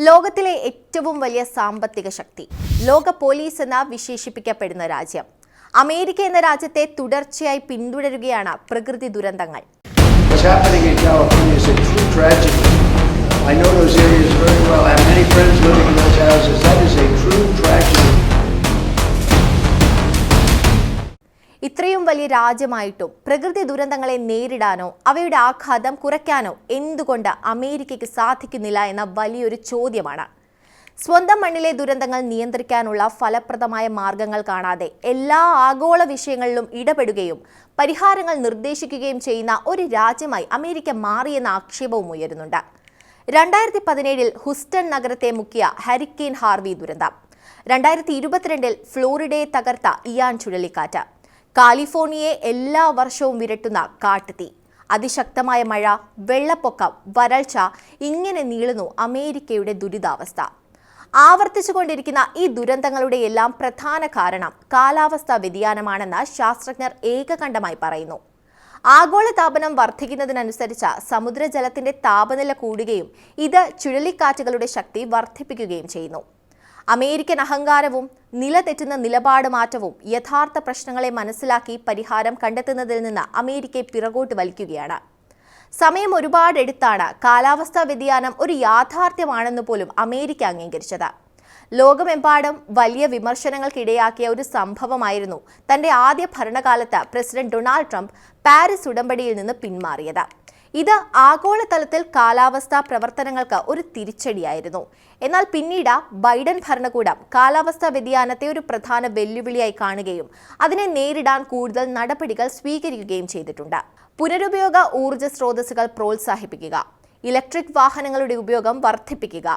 ലോകത്തിലെ ഏറ്റവും വലിയ സാമ്പത്തിക ശക്തി. ലോക പോലീസ് എന്ന വിശേഷിപ്പിക്കപ്പെടുന്ന രാജ്യം. അമേരിക്ക എന്ന രാജ്യത്തെ തുടർച്ചയായി പിന്തുടരുകയാണ് പ്രകൃതി ദുരന്തങ്ങൾ. വലിയ രാജ്യമായിട്ടും പ്രകൃതി ദുരന്തങ്ങളെ നേരിടാനോ അവയുടെ ആഘാതം കുറയ്ക്കാനോ എന്തുകൊണ്ട് അമേരിക്കയ്ക്ക് സാധിക്കുന്നില്ല എന്ന വലിയൊരു ചോദ്യമാണ്. സ്വന്തം മണ്ണിലെ ദുരന്തങ്ങൾ നിയന്ത്രിക്കാനുള്ള ഫലപ്രദമായ മാർഗങ്ങൾ കാണാതെ എല്ലാ ആഗോള വിഷയങ്ങളിലും ഇടപെടുകയും പരിഹാരങ്ങൾ നിർദ്ദേശിക്കുകയും ചെയ്യുന്ന ഒരു രാജ്യമായി അമേരിക്ക മാറിയെന്ന ആക്ഷേപവും ഉയരുന്നുണ്ട്. രണ്ടായിരത്തി പതിനേഴിൽ ഹുസ്റ്റൺ നഗരത്തെ മുക്കിയ ഹരിക്കെയിൻ ഹാർവി ദുരന്തം. രണ്ടായിരത്തി ഇരുപത്തിരണ്ടിൽ ഫ്ലോറിഡയെ തകർത്ത ഇയാൻ ചുഴലിക്കാറ്റ്. കാലിഫോർണിയയെ എല്ലാ വർഷവും വിരട്ടുന്ന കാട്ടുതീ. അതിശക്തമായ മഴ വെള്ളപ്പൊക്കം വരൾച്ച ഇങ്ങനെ നീളുന്നു അമേരിക്കയുടെ ദുരിതാവസ്ഥ. ആവർത്തിച്ചുകൊണ്ടിരിക്കുന്ന ഈ ദുരന്തങ്ങളുടെ എല്ലാം പ്രധാന കാരണം കാലാവസ്ഥാ വ്യതിയാനമാണെന്ന് ശാസ്ത്രജ്ഞർ ഏകകണ്ഠമായി പറയുന്നു. ആഗോള താപനം വർദ്ധിക്കുന്നതിനനുസരിച്ച് സമുദ്രജലത്തിന്റെ താപനില കൂടുകയും ഇത് ചുഴലിക്കാറ്റുകളുടെ ശക്തി വർദ്ധിപ്പിക്കുകയും ചെയ്യുന്നു. അമേരിക്കൻ അഹങ്കാരവും നിലതെറ്റുന്ന നിലപാട് മാറ്റവും യഥാർത്ഥ പ്രശ്നങ്ങളെ മനസ്സിലാക്കി പരിഹാരം കണ്ടെത്തുന്നതിൽ നിന്ന് അമേരിക്കയെ പിറകോട്ട് വലിക്കുകയാണ്. സമയം ഒരുപാടെടുത്താണ് കാലാവസ്ഥാ വ്യതിയാനം ഒരു യാഥാർത്ഥ്യമാണെന്ന് പോലും അമേരിക്ക അംഗീകരിച്ചത്. ലോകമെമ്പാടും വലിയ വിമർശനങ്ങൾക്കിടയാക്കിയ ഒരു സംഭവമായിരുന്നു തന്റെ ആദ്യ ഭരണകാലത്ത് പ്രസിഡന്റ് ഡൊണാൾഡ് ട്രംപ് പാരീസ് ഉടമ്പടിയിൽ നിന്ന് പിന്മാറിയത്. ഇത് ആഗോളതലത്തിൽ കാലാവസ്ഥാ പ്രവർത്തനങ്ങൾക്ക് ഒരു തിരിച്ചടിയായിരുന്നു. എന്നാൽ പിന്നീട് ബൈഡൻ ഭരണകൂടം കാലാവസ്ഥാ വ്യതിയാനത്തെ ഒരു പ്രധാന വെല്ലുവിളിയായി കാണുകയും അതിനെ നേരിടാൻ കൂടുതൽ നടപടികൾ സ്വീകരിക്കുകയും ചെയ്തിട്ടുണ്ട്. പുനരുപയോഗ ഊർജ സ്രോതസ്സുകൾ പ്രോത്സാഹിപ്പിക്കുക ഇലക്ട്രിക് വാഹനങ്ങളുടെ ഉപയോഗം വർദ്ധിപ്പിക്കുക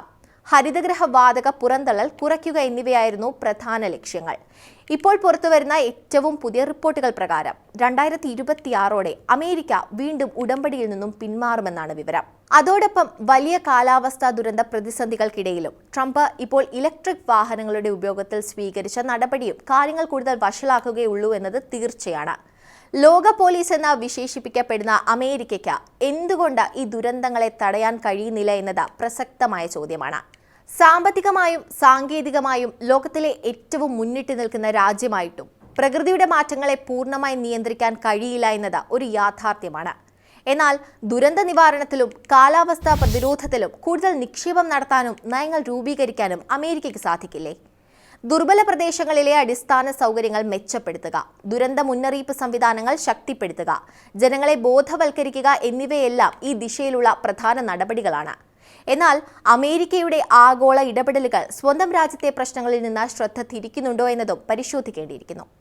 ഹരിതഗ്രഹ വാതക പുറന്തള്ളൽ കുറയ്ക്കുക എന്നിവയായിരുന്നു പ്രധാന ലക്ഷ്യങ്ങൾ. ഇപ്പോൾ പുറത്തുവരുന്ന ഏറ്റവും പുതിയ റിപ്പോർട്ടുകൾ പ്രകാരം രണ്ടായിരത്തി ഇരുപത്തിയാറോടെ അമേരിക്ക വീണ്ടും ഉടമ്പടിയിൽ നിന്നും പിന്മാറുമെന്നാണ് വിവരം. അതോടൊപ്പം വലിയ കാലാവസ്ഥാ ദുരന്ത പ്രതിസന്ധികൾക്കിടയിലും ട്രംപ് ഇപ്പോൾ ഇലക്ട്രിക് വാഹനങ്ങളുടെ ഉപയോഗത്തിൽ സ്വീകരിച്ച നടപടിയും കാര്യങ്ങൾ കൂടുതൽ വഷളാക്കുകയുള്ളൂ എന്നത് തീർച്ചയാണ്. ലോക പോലീസ് എന്ന വിശേഷിപ്പിക്കപ്പെടുന്ന അമേരിക്കയ്ക്ക് എന്തുകൊണ്ട് ഈ ദുരന്തങ്ങളെ തടയാൻ കഴിയുന്നില്ല എന്നത് പ്രസക്തമായ ചോദ്യമാണ്. സാമ്പത്തികമായും സാങ്കേതികമായും ലോകത്തിലെ ഏറ്റവും മുന്നിട്ട് നിൽക്കുന്ന രാജ്യമായിട്ടും പ്രകൃതിയുടെ മാറ്റങ്ങളെ പൂർണമായി നിയന്ത്രിക്കാൻ കഴിയില്ല എന്നത് ഒരു യാഥാർത്ഥ്യമാണ്. എന്നാൽ ദുരന്ത നിവാരണത്തിലും കാലാവസ്ഥാ പ്രതിരോധത്തിലും കൂടുതൽ നിക്ഷേപം നടത്താനും നയങ്ങൾ രൂപീകരിക്കാനും അമേരിക്കയ്ക്ക് സാധിക്കില്ലേ? ദുർബല പ്രദേശങ്ങളിലെ അടിസ്ഥാന സൗകര്യങ്ങൾ മെച്ചപ്പെടുത്തുക ദുരന്ത മുന്നറിയിപ്പ് സംവിധാനങ്ങൾ ശക്തിപ്പെടുത്തുക ജനങ്ങളെ ബോധവൽക്കരിക്കുക എന്നിവയെല്ലാം ഈ ദിശയിലുള്ള പ്രധാന നടപടികളാണ്. എന്നാൽ അമേരിക്കയുടെ ആഗോള ഇടപെടലുകൾ സ്വന്തം രാജ്യത്തെ പ്രശ്നങ്ങളിൽ നിന്ന് ശ്രദ്ധ തിരിക്കുന്നുണ്ടോ എന്നതും പരിശോധിക്കേണ്ടിയിരിക്കുന്നു.